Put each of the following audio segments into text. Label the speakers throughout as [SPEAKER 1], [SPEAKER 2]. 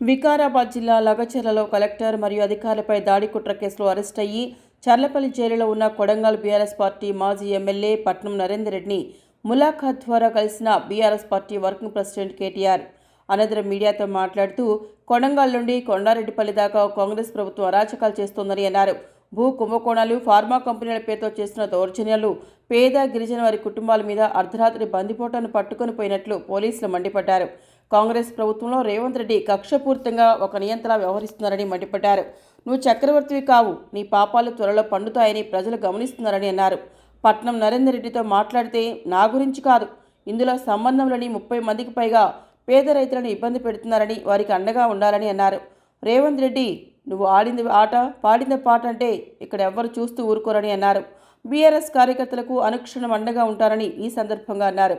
[SPEAKER 1] వికారాబాద్ జిల్లా లగచర్లలో కలెక్టర్ మరియు అధికారులపై దాడి కుట్ర కేసులో అరెస్ట్ అయ్యి చర్లపల్లి జైలులో ఉన్న కొడంగల్ బీఆర్ఎస్ పార్టీ మాజీ ఎమ్మెల్యే పట్నం నరేందర్ రెడ్డిని ములాఖాత్ ద్వారా కలిసిన BRS party working president KTR. అనంతరం మీడియాతో మాట్లాడుతూ కొడంగల్ నుండి కొండారెడ్డిపల్లి దాకా కాంగ్రెస్ ప్రభుత్వం అరాచకాలు చేస్తోందని అన్నారు. భూ కుంభకోణాలు ఫార్మా కంపెనీల పేరుతో చేస్తున్న దౌర్జన్యాలు పేద గిరిజన వారి కుటుంబాల మీద అర్ధరాత్రి బందిపోటాను పట్టుకొని పోయినట్లు పోలీసులు మండిపడ్డారు. కాంగ్రెస్ ప్రభుత్వంలో రేవంత్ రెడ్డి కక్షపూరితంగా ఒక నియంత్రణ వ్యవహరిస్తున్నారని మండిపడ్డారు. నువ్వు చక్రవర్తివి కావు. నీ పాపాలు త్వరలో పండుతాయని ప్రజలు గమనిస్తున్నారని అన్నారు. పట్నం నరేందర్ రెడ్డితో మాట్లాడితే నా గురించి కాదు. ఇందులో సంబంధం లేని ముప్పై మందికి పైగా పేద రైతులను ఇబ్బంది పెడుతున్నారని వారికి అండగా ఉండాలని అన్నారు. రేవంత్ రెడ్డి నువ్వు ఆడింది ఆట పాడింది పాట అంటే ఇక్కడ ఎవ్వరు చూస్తూ ఊరుకోరని అన్నారు. బీఆర్ఎస్ కార్యకర్తలకు అనుక్షణం అండగా ఉంటారని ఈ సందర్భంగా అన్నారు.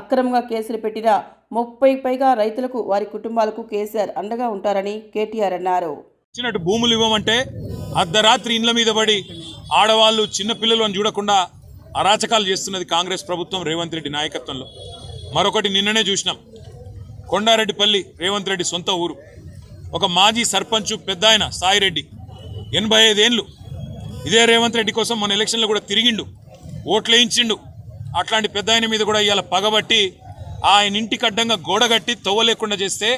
[SPEAKER 1] అక్రమంగా కేసులు పెట్టిన ముప్పై పైగా రైతులకు వారి కుటుంబాలకు కేసీఆర్ అండగా ఉంటారని కేటీఆర్ అన్నారు.
[SPEAKER 2] ఇచ్చినట్టు భూములు ఇవ్వమంటే అర్ధరాత్రి ఇండ్ల మీద పడి ఆడవాళ్ళు చిన్నపిల్లలు అని చూడకుండా అరాచకాలు చేస్తున్నది కాంగ్రెస్ ప్రభుత్వం రేవంత్ రెడ్డి నాయకత్వంలో. మరొకటి నిన్ననే చూసినాం. కొండారెడ్డిపల్లి రేవంత్ రెడ్డి సొంత ఊరు. ఒక మాజీ సర్పంచ్ పెద్ద ఆయన సాయిరెడ్డి ఎనభై ఐదేళ్ళు ఇదే రేవంత్ రెడ్డి కోసం మన ఎలక్షన్లో కూడా తిరిగిండు. ఓట్లు వేయించిండు అట్లాంటి పెద్ద ఆయన మీద కూడా ఇవాళ పగబట్టి ఆయన ఇంటికి అడ్డంగా గోడ కట్టి తవ్వలేకుండా చేస్తే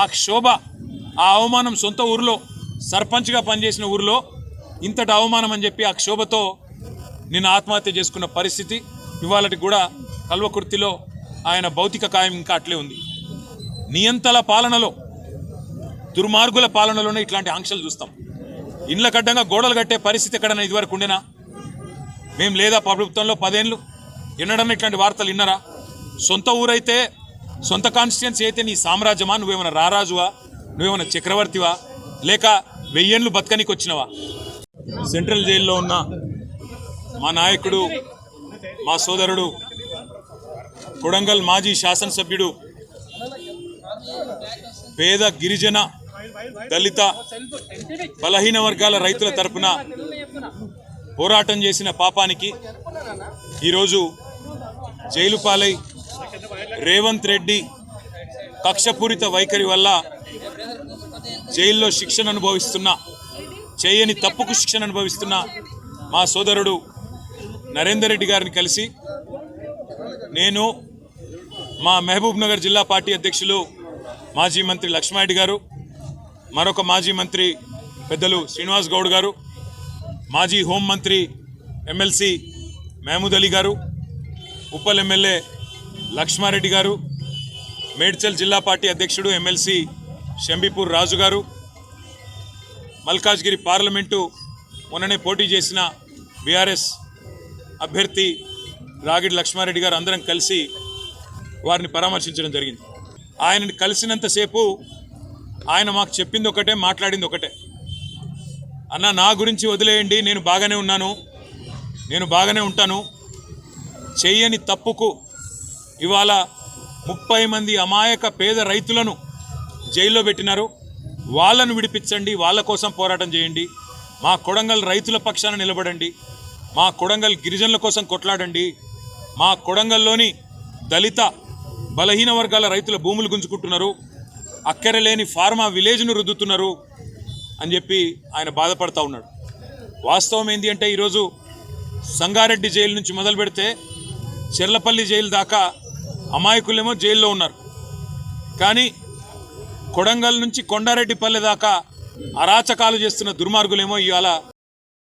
[SPEAKER 2] ఆ క్షోభ ఆ అవమానం సొంత ఊరిలో సర్పంచ్గా పనిచేసిన ఊరిలో ఇంతటి అవమానం అని చెప్పి ఆ క్షోభతో నిన్న ఆత్మహత్య చేసుకున్న పరిస్థితి ఇవాళటి కూడా కల్వకుర్తిలో ఆయన భౌతిక కాయం ఇంకా అట్లే ఉంది. నియంతల పాలనలో దుర్మార్గుల పాలనలోనే ఇట్లాంటి ఆంక్షలు చూస్తాం. ఇండ్ల కడ్డంగా గోడలు కట్టే పరిస్థితి ఎక్కడన్నా ఇదివరకు ఉండేనా? మేము లేదా ప్రభుత్వంలో పదేళ్ళు ఎన్నడన్నా ఇట్లాంటి వార్తలు విన్నరా? సొంత ఊరైతే సొంత కాన్స్టిట్యున్సీ అయితే నీ సామ్రాజ్యమా? నువ్వేమైనా రారాజువా? నువ్వేమైనా చక్రవర్తివా? లేక వెయ్యేళ్ళు బతకనికి వచ్చినవా? సెంట్రల్ జైల్లో ఉన్న మా నాయకుడు మా సోదరుడు కొడంగల్ మాజీ శాసనసభ్యుడు పేద గిరిజన దళిత బలహీన వర్గాల రైతుల తరపున పోరాటం చేసిన పాపానికి ఈరోజు జైలు పాలై రేవంత్ రెడ్డి కక్షపూరిత వైఖరి వల్ల జైల్లో శిక్షణ అనుభవిస్తున్న చేయని తప్పుకు శిక్షణ అనుభవిస్తున్న మా సోదరుడు నరేందర్ రెడ్డి గారిని కలిసి నేను మా మహబూబ్ నగర్ జిల్లా పార్టీ అధ్యక్షులు మాజీ మంత్రి లక్ష్మారెడ్డి గారు మరొక మాజీ మంత్రి పెద్దలు శ్రీనివాస్ గౌడ్ గారు మాజీ హోంమంత్రి ఎమ్మెల్సీ మహమూద్ అలీ గారు ఉప్పల్ ఎమ్మెల్యే లక్ష్మారెడ్డి గారు మేడ్చల్ జిల్లా పార్టీ అధ్యక్షుడు ఎమ్మెల్సీ షంబీపూర్ రాజు గారు మల్కాజ్గిరి పార్లమెంటు మొన్ననే పోటీ చేసిన బీఆర్ఎస్ అభ్యర్థి రాగిడి లక్ష్మారెడ్డి గారు అందరం కలిసి వారిని పరామర్శించడం జరిగింది. ఆయనని కలిసినంతసేపు ఆయన మాకు చెప్పింది ఒకటే మాట్లాడింది ఒకటే. అన్న నా గురించి వదిలేయండి నేను బాగానే ఉన్నాను నేను బాగానే ఉంటాను చేయని తప్పుకు ఇవాళ ముప్పై మంది అమాయక పేద రైతులను జైల్లో పెట్టినారు. వాళ్ళను విడిపించండి వాళ్ళ కోసం పోరాటం చేయండి. మా కొడంగల్ రైతుల పక్షాన నిలబడండి. మా కొడంగల్ గిరిజనుల కోసం కొట్లాడండి. మా కొడంగల్లోని దళిత బలహీన వర్గాల రైతుల భూములు గుంజుకుంటున్నారు. అక్కరలేని ఫార్మా విలేజ్ను రుద్దుతున్నారు అని చెప్పి ఆయన బాధపడతా ఉన్నాడు. వాస్తవం ఏంటి అంటే ఈరోజు సంగారెడ్డి జైలు నుంచి మొదలు పెడితే చెర్లపల్లి జైలు దాకా అమాయకులేమో జైల్లో ఉన్నారు. కానీ కొడంగల్ నుంచి కొండారెడ్డిపల్లె దాకా అరాచకాలు చేస్తున్న దుర్మార్గులేమో ఇవాళ